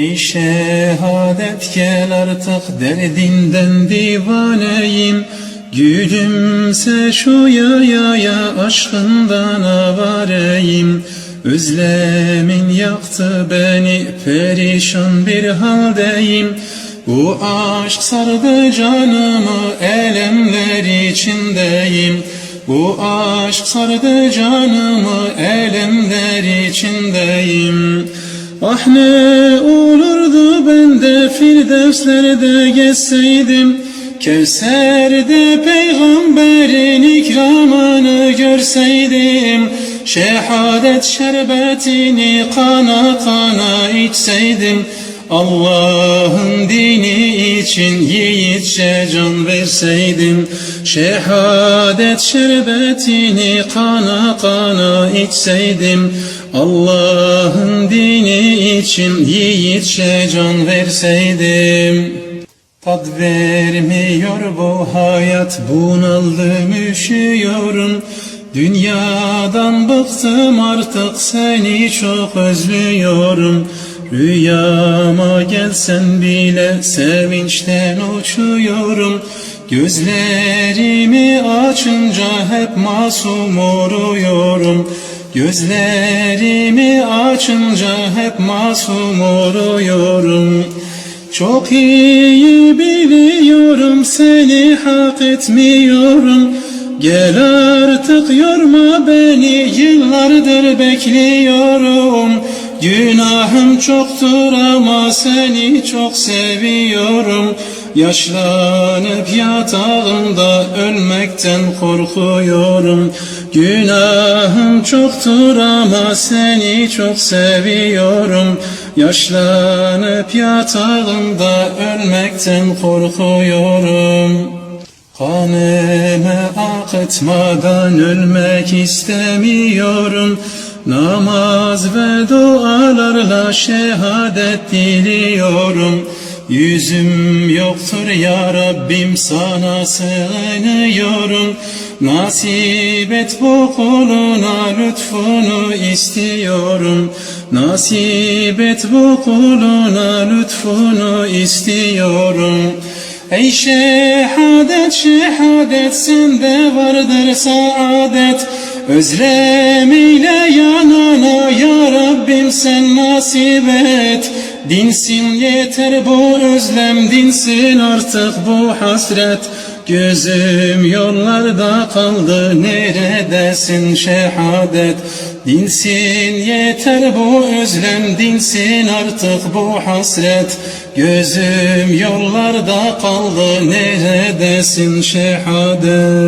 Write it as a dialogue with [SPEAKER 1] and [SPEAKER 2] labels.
[SPEAKER 1] Ey şehadet gel artık derdinden divaneyim. Gülümse şu yaya aşkından avareyim. Özlemin yaktı beni perişan bir haldeyim. Bu aşk sardı canımı elemler içindeyim. Bu aşk sardı canımı elemler içindeyim Ah ne olurdu ben de Firdevslerde gezseydim Kevser'de peygamberin ikramını görseydim Şehadet şerbetini kana kana içseydim Allah'ın dini için yiğitçe can verseydim Şehadet şerbetini kana kana içseydim Allah'ın dini için yiğitçe can verseydim. Tad vermiyor bu hayat bunaldım üşüyorum Dünyadan bıktım artık seni çok özlüyorum Rüyama gelsen bile sevinçten uçuyorum. Gözlerimi açınca hep masum oluyorum Gözlerimi açınca hep masum oluyorum Çok iyi biliyorum seni hak etmiyorum. Gel artık yorma beni yıllardır bekliyorum Günahım çoktur ama seni çok seviyorum. Yaşlanıp yatağımda ölmekten korkuyorum. Günahım çoktur ama seni çok seviyorum. Yaşlanıp yatağımda ölmekten korkuyorum. Kanımı akıtmadan ölmek istemiyorum Namaz ve dualarla şehadet diliyorum. Yüzüm yoktur ya Rabbim sana sığınıyorum. Nasip et bu kuluna lütfunu istiyorum. Nasip et bu kuluna lütfunu istiyorum. Ey şehadet şehadet sende vardır saadet Özlem ile yanana ya Rabbim sen nasip et. Dinsin yeter bu özlem dinsin artık bu hasret. Gözüm yollarda kaldı neredesin şehadet? Dinsin yeter bu özlem dinsin artık bu hasret. Gözüm yollarda kaldı neredesin şehadet